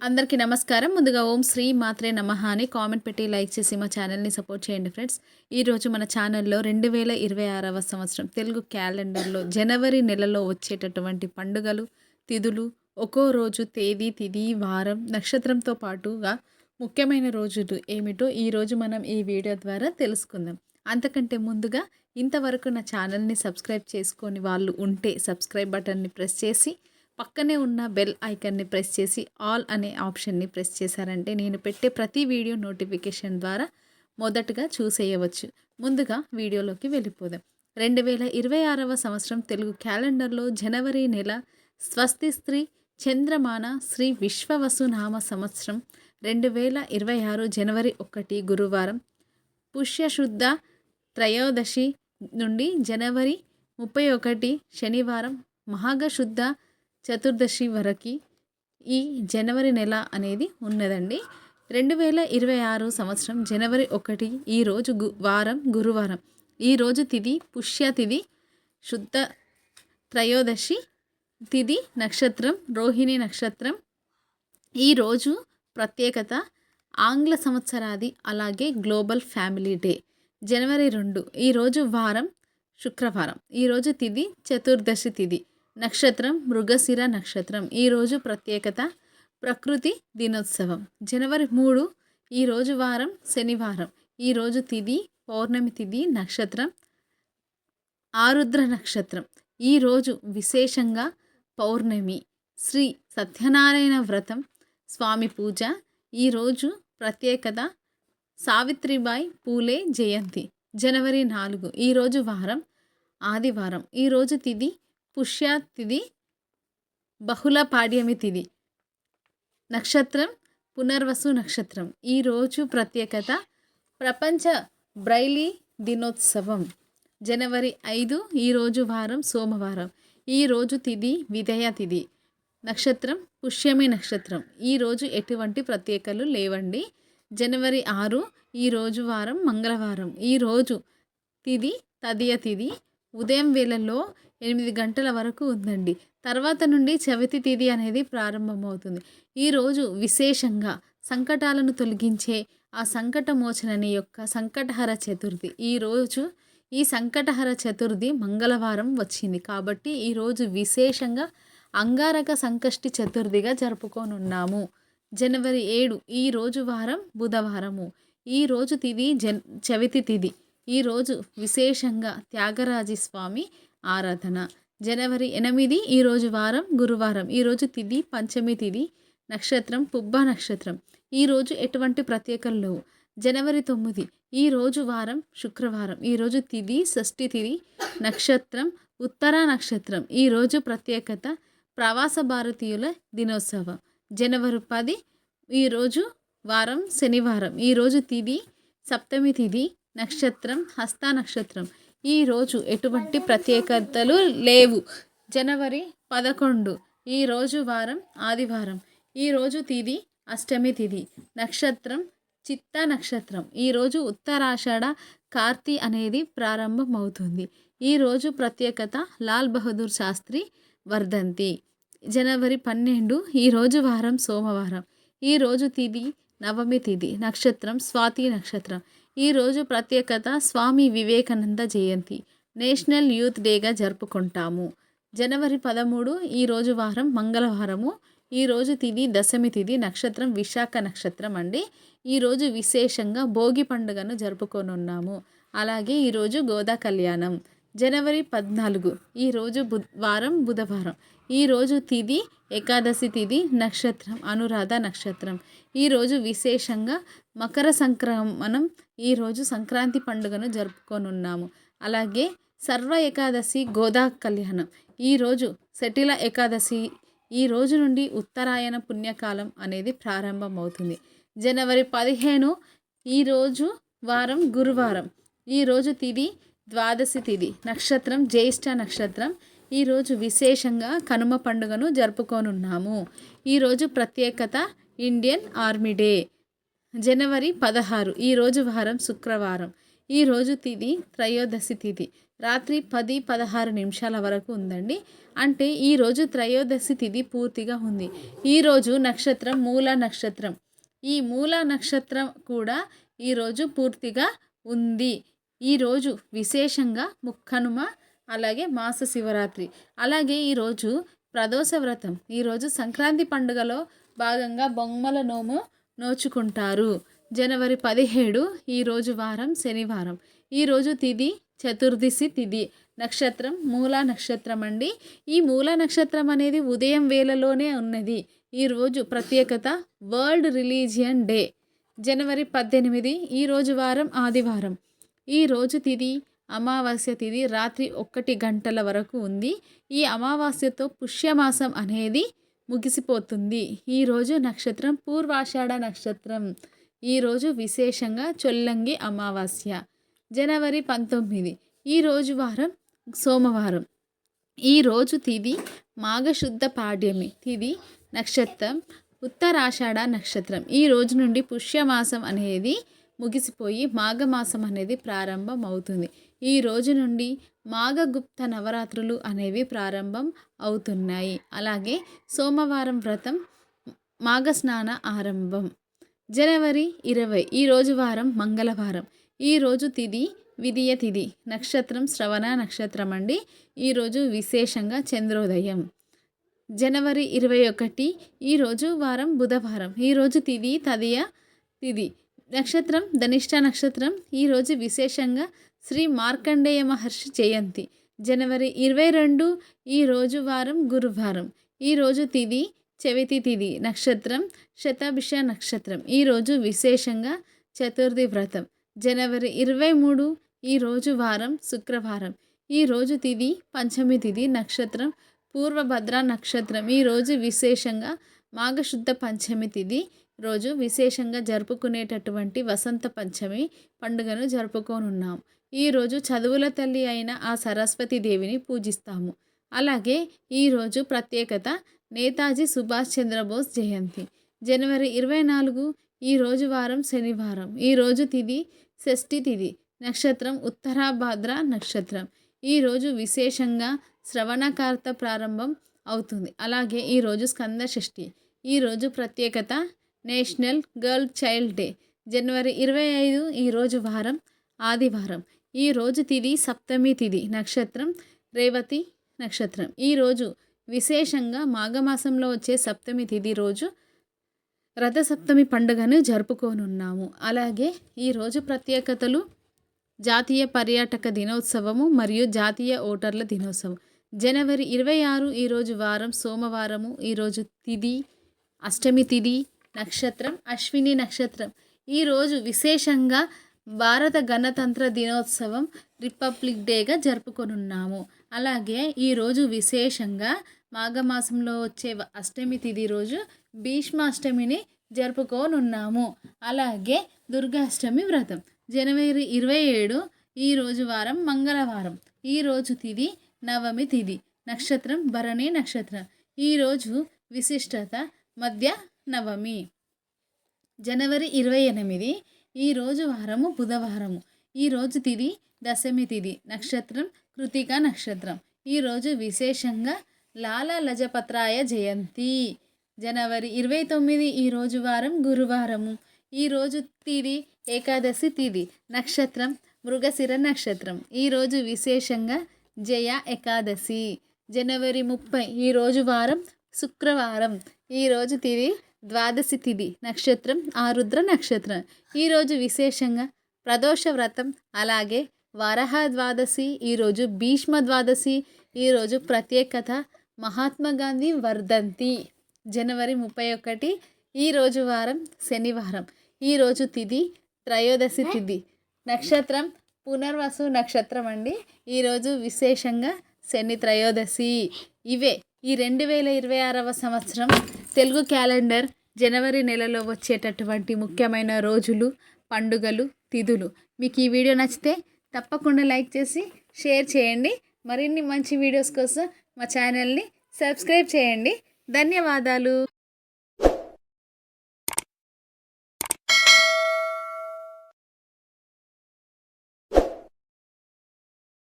అందరికీ నమస్కారం. ముందుగా ఓం శ్రీ మాత్రే నమః అని కామెంట్ పెట్టి లైక్ చేసి మా ఛానల్ని సపోర్ట్ చేయండి ఫ్రెండ్స్. ఈరోజు మన ఛానల్లో రెండు వేల ఇరవై ఆరవ సంవత్సరం తెలుగు క్యాలెండర్లో జనవరి నెలలో వచ్చేటటువంటి పండుగలు తిథులు ఒక్కో రోజు తేదీ తిథి వారం నక్షత్రంతో పాటుగా ముఖ్యమైన రోజులు ఏమిటో ఈరోజు మనం ఈ వీడియో ద్వారా తెలుసుకుందాం. అంతకంటే ముందుగా ఇంతవరకు నా ఛానల్ని సబ్స్క్రైబ్ చేసుకొని వాళ్ళు ఉంటే సబ్స్క్రైబ్ బటన్ని ప్రెస్ చేసి పక్కనే ఉన్న బెల్ ఐకన్ని ప్రెస్ చేసి ఆల్ అనే ఆప్షన్ని ప్రెస్ చేశారంటే నేను పెట్టే ప్రతి వీడియో నోటిఫికేషన్ ద్వారా మొదటగా చూసేయవచ్చు. ముందుగా వీడియోలోకి వెళ్ళిపోదాం. రెండు వేల ఇరవై ఆరవ సంవత్సరం తెలుగు క్యాలెండర్లో జనవరి నెల స్వస్తి స్త్రీ చంద్రమాన శ్రీ విశ్వవసునామ సంవత్సరం రెండు వేల ఇరవై ఆరు జనవరి ఒకటి గురువారం పుష్యశుద్ధ త్రయోదశి నుండి జనవరి ముప్పై ఒకటి శనివారం మహాగశుద్ధ చతుర్దశి వరకు ఈ జనవరి నెల అనేది ఉన్నదండి. రెండు వేల ఇరవై ఆరు సంవత్సరం జనవరి ఒకటి ఈరోజు గు వారం గురువారం. ఈరోజు తిది పుష్య తిథి శుద్ధ త్రయోదశి తిది నక్షత్రం రోహిణి నక్షత్రం. ఈరోజు ప్రత్యేకత ఆంగ్ల సంవత్సరాది అలాగే గ్లోబల్ ఫ్యామిలీ డే. జనవరి రెండు ఈరోజు వారం శుక్రవారం. ఈరోజు తిది చతుర్దశి తిథి నక్షత్రం మృగశిర నక్షత్రం. ఈరోజు ప్రత్యేకత ప్రకృతి దినోత్సవం. జనవరి మూడు ఈరోజు వారం శనివారం. ఈరోజు తిథి పౌర్ణమి తిథి నక్షత్రం ఆరుద్ర నక్షత్రం. ఈరోజు విశేషంగా పౌర్ణమి. శ్రీ సత్యనారాయణ వ్రతం స్వామి పూజ. ఈరోజు ప్రత్యేకత సావిత్రిబాయి పూలే జయంతి. జనవరి నాలుగు ఈరోజు వారం ఆదివారం. ఈరోజు తిథి పుష్య తిథి బహుళ పాడ్యమి తిథి నక్షత్రం పునర్వసు నక్షత్రం. ఈరోజు ప్రత్యేకత ప్రపంచ బ్రైలీ దినోత్సవం. జనవరి ఐదు ఈరోజు వారం సోమవారం. ఈరోజు తిది విధేయ తిథి. నక్షత్రం పుష్యమి నక్షత్రం. ఈరోజు ఎటువంటి ప్రత్యేకలు లేవండి. జనవరి ఆరు ఈరోజు వారం మంగళవారం. ఈరోజు తిది తదియ తిథి. ఉదయం వేళల్లో ఎనిమిది గంటల వరకు ఉందండి. తర్వాత నుండి చవితి తిథి అనేది ప్రారంభమవుతుంది. ఈరోజు విశేషంగా సంకటాలను తొలగించే ఆ సంకటమోచనని యొక్క సంకటహర చతుర్థి. ఈరోజు ఈ సంకటహర చతుర్థి మంగళవారం వచ్చింది. కాబట్టి ఈరోజు విశేషంగా అంగారక సంకష్టి చతుర్థిగా జరుపుకోనున్నాము. జనవరి ఏడు ఈ రోజు వారం బుధవారము. ఈ రోజు తిది జన్ చవితి తిథి. ఈరోజు విశేషంగా త్యాగరాజస్వామి ఆరాధన. జనవరి ఎనిమిది ఈరోజు వారం గురువారం. ఈరోజు తిది పంచమి తిది నక్షత్రం పుబ్బ నక్షత్రం. ఈరోజు ఎటువంటి ప్రత్యేకలు లేవు. జనవరి తొమ్మిది ఈరోజు వారం శుక్రవారం. ఈరోజు తిది షష్ఠి తిది నక్షత్రం ఉత్తర నక్షత్రం. ఈరోజు ప్రత్యేకత ప్రవాస భారతీయుల దినోత్సవం. జనవరి పది ఈరోజు వారం శనివారం. ఈరోజు తిది సప్తమి తిది నక్షత్రం హస్త నక్షత్రం. ఈరోజు ఎటువంటి ప్రత్యేకతలు లేవు. జనవరి పదకొండు ఈరోజు వారం ఆదివారం ఈరోజు తిది అష్టమి తిది నక్షత్రం చిత్త నక్షత్రం. ఈరోజు ఉత్తరాషాఢ కార్తీ అనేది ప్రారంభమవుతుంది. ఈరోజు ప్రత్యేకత లాల్ బహదూర్ శాస్త్రి వర్ధంతి. జనవరి పన్నెండు ఈరోజు వారం సోమవారం. ఈరోజు తిది నవమి తిది నక్షత్రం స్వాతి నక్షత్రం. ఈరోజు ప్రత్యేకత స్వామి వివేకానంద జయంతి. నేషనల్ యూత్ డేగా జరుపుకుంటాము. జనవరి పదమూడు ఈరోజు వారం మంగళవారము. ఈరోజు తిది దశమి తిది నక్షత్రం విశాఖ నక్షత్రం అండి. ఈరోజు విశేషంగా భోగి పండుగను జరుపుకోనున్నాము. అలాగే ఈరోజు గోదా కళ్యాణం. జనవరి పద్నాలుగు ఈరోజు బుధ వారం బుధవారం. ఈరోజు తిది ఏకాదశి తిది నక్షత్రం అనురాధ నక్షత్రం. ఈరోజు విశేషంగా మకర సంక్రమణం ఈరోజు సంక్రాంతి పండుగను జరుపుకొనున్నాము. అలాగే సర్వ ఏకాదశి గోదా కళ్యాణం. ఈరోజు శటిల ఏకాదశి ఈ రోజు నుండి ఉత్తరాయణ పుణ్యకాలం అనేది ప్రారంభమవుతుంది. జనవరి పదిహేను ఈరోజు వారం గురువారం. ఈరోజు తిది ద్వాదశి తిది నక్షత్రం జ్యేష్ఠ నక్షత్రం ఈరోజు విశేషంగా కనుమ పండుగను జరుపుకోనున్నాము. ఈరోజు ప్రత్యేకత ఇండియన్ ఆర్మీ డే. జనవరి పదహారు ఈరోజు వారం శుక్రవారం. ఈరోజు తిది త్రయోదశి తిథి రాత్రి పది పదహారు నిమిషాల వరకు ఉందండి. అంటే ఈరోజు త్రయోదశి తిథి పూర్తిగా ఉంది. ఈరోజు నక్షత్రం మూల నక్షత్రం. ఈ మూల నక్షత్రం కూడా ఈరోజు పూర్తిగా ఉంది. ఈరోజు విశేషంగా ముక్కనుమ అలాగే మాస శివరాత్రి. అలాగే ఈరోజు ప్రదోష వ్రతం. ఈరోజు సంక్రాంతి పండుగలో భాగంగా బొమ్మల నోము నోచుకుంటారు. జనవరి పదిహేడు ఈరోజు వారం శనివారం. ఈరోజు తిది చతుర్దశి తిది. నక్షత్రం మూల నక్షత్రం అండి. ఈ మూల నక్షత్రం అనేది ఉదయం వేళలోనే ఉన్నది. ఈరోజు ప్రత్యేకత వరల్డ్ రిలీజియన్ డే. జనవరి పద్దెనిమిది ఈరోజు వారం ఆదివారం. ఈరోజు తిది అమావాస్య తిథి రాత్రి ఒక్కటి గంటల వరకు ఉంది. ఈ అమావాస్యతో పుష్యమాసం అనేది ముగిసిపోతుంది. ఈరోజు నక్షత్రం పూర్వాషాఢ నక్షత్రం. ఈరోజు విశేషంగా చొల్లంగి అమావాస్య. జనవరి పంతొమ్మిది. ఈరోజు వారం సోమవారం. ఈరోజు తిది మాఘశుద్ధ పాడ్యమి. తిది నక్షత్రం ఉత్తరాషాఢ నక్షత్రం. ఈ రోజు నుండి పుష్యమాసం అనేది ముగిసిపోయి మాఘమాసం అనేది ప్రారంభం అవుతుంది ఈ రోజు నుండి మాఘగుప్త నవరాత్రులు అనేవి ప్రారంభం అవుతున్నాయి. అలాగే సోమవారం వ్రతం మాఘస్నాన ఆరంభం. జనవరి ఇరవై ఈ రోజు వారం మంగళవారం. ఈరోజు తిది విధియ తిథి నక్షత్రం శ్రవణ నక్షత్రం అండి. ఈరోజు విశేషంగా చంద్రోదయం. జనవరి ఇరవై ఒకటి ఈరోజు వారం బుధవారం. ఈరోజు తిది తదియ తిది. నక్షత్రం ధనిష్ట నక్షత్రం ఈరోజు విశేషంగా శ్రీ మార్కండేయ మహర్షి జయంతి. జనవరి ఇరవై రెండు ఈరోజు వారం గురువారం. ఈరోజు తిది చవితి తిది నక్షత్రం శతాభిష నక్షత్రం. ఈరోజు విశేషంగా చతుర్థి వ్రతం. జనవరి ఇరవై మూడు ఈరోజు వారం శుక్రవారం. ఈరోజు తిది పంచమి తిది నక్షత్రం పూర్వభద్ర నక్షత్రం. ఈరోజు విశేషంగా మాఘశుద్ధ పంచమి తిది రోజు విశేషంగా జరుపుకునేటటువంటి వసంత పంచమి పండుగను జరుపుకోనున్నాం. ఈరోజు చదువుల తల్లి అయిన ఆ సరస్వతి దేవిని పూజిస్తాము. అలాగే ఈరోజు ప్రత్యేకత నేతాజీ సుభాష్ చంద్రబోస్ జయంతి. జనవరి ఇరవై నాలుగు ఈరోజు వారం శనివారం. ఈరోజు తిది షష్ఠి తిది నక్షత్రం ఉత్తరాభాద్ర నక్షత్రం. ఈరోజు విశేషంగా శ్రవణకార్త ప్రారంభం అవుతుంది. అలాగే ఈరోజు స్కంద షష్ఠి. ఈరోజు ప్రత్యేకత నేషనల్ గర్ల్ చైల్డ్ డే జనవరి ఇరవై ఐదు ఈరోజు వారం ఆదివారం. ఈరోజు తిది సప్తమి తిది నక్షత్రం రేవతి నక్షత్రం. ఈరోజు విశేషంగా మాఘమాసంలో వచ్చే సప్తమి తిది రోజు రథసప్తమి పండుగను జరుపుకోనున్నాము. అలాగే ఈరోజు ప్రత్యేకతలు జాతీయ పర్యాటక దినోత్సవము మరియు జాతీయ ఓటర్ల దినోత్సవం. జనవరి ఇరవై ఆరు ఈరోజు వారం సోమవారము ఈరోజు తిది అష్టమి తిది నక్షత్రం అశ్విని నక్షత్రం. ఈరోజు విశేషంగా భారత గణతంత్ర దినోత్సవం రిపబ్లిక్ డేగా జరుపుకొనున్నాము. అలాగే ఈరోజు విశేషంగా మాఘమాసంలో వచ్చే అష్టమి తిది రోజు భీష్మాష్టమిని జరుపుకోనున్నాము. అలాగే దుర్గాష్టమి వ్రతం. జనవరి ఇరవై ఏడు ఈరోజు వారం మంగళవారం. ఈరోజు తిది నవమి తిది. నక్షత్రం భరణి నక్షత్రం. ఈరోజు విశిష్టత మధ్య నవమి. జనవరి ఇరవై ఎనిమిది ఈరోజు వారము బుధవారము. ఈరోజు తిది దశమి తిది నక్షత్రం కృతిక నక్షత్రం. ఈరోజు విశేషంగా లాలా లజపత్రాయ జయంతి. జనవరి ఇరవై తొమ్మిది ఈరోజు వారం గురువారము. ఈరోజు తిది ఏకాదశి తిది నక్షత్రం మృగశిర నక్షత్రం. ఈరోజు విశేషంగా జయ ఏకాదశి. జనవరి ముప్పై ఈరోజు వారం శుక్రవారం. ఈరోజు తిది ద్వాదశి తిథి నక్షత్రం ఆరుద్ర నక్షత్రం. ఈరోజు విశేషంగా ప్రదోష వ్రతం అలాగే వరహ ద్వాదశి ఈరోజు భీష్మ ద్వాదశి ఈరోజు ప్రత్యేకత మహాత్మా గాంధీ వర్ధంతి. జనవరి ముప్పై ఒకటి ఈరోజు వారం శనివారం. ఈరోజు తిథి త్రయోదశి తిథి నక్షత్రం పునర్వసు నక్షత్రం అండి. ఈరోజు విశేషంగా శని త్రయోదశి. ఇవే ఈ రెండు వేల ఇరవై ఆరవ సంవత్సరం తెలుగు క్యాలెండర్ జనవరి నెలలో వచ్చేటటువంటి ముఖ్యమైన రోజులు పండుగలు తిథులు. మీకు ఈ వీడియో నచ్చితే తప్పకుండా లైక్ చేసి షేర్ చేయండి. మరిన్ని మంచి వీడియోస్ కోసం మా ఛానల్ని సబ్స్క్రైబ్ చేయండి. ధన్యవాదాలు.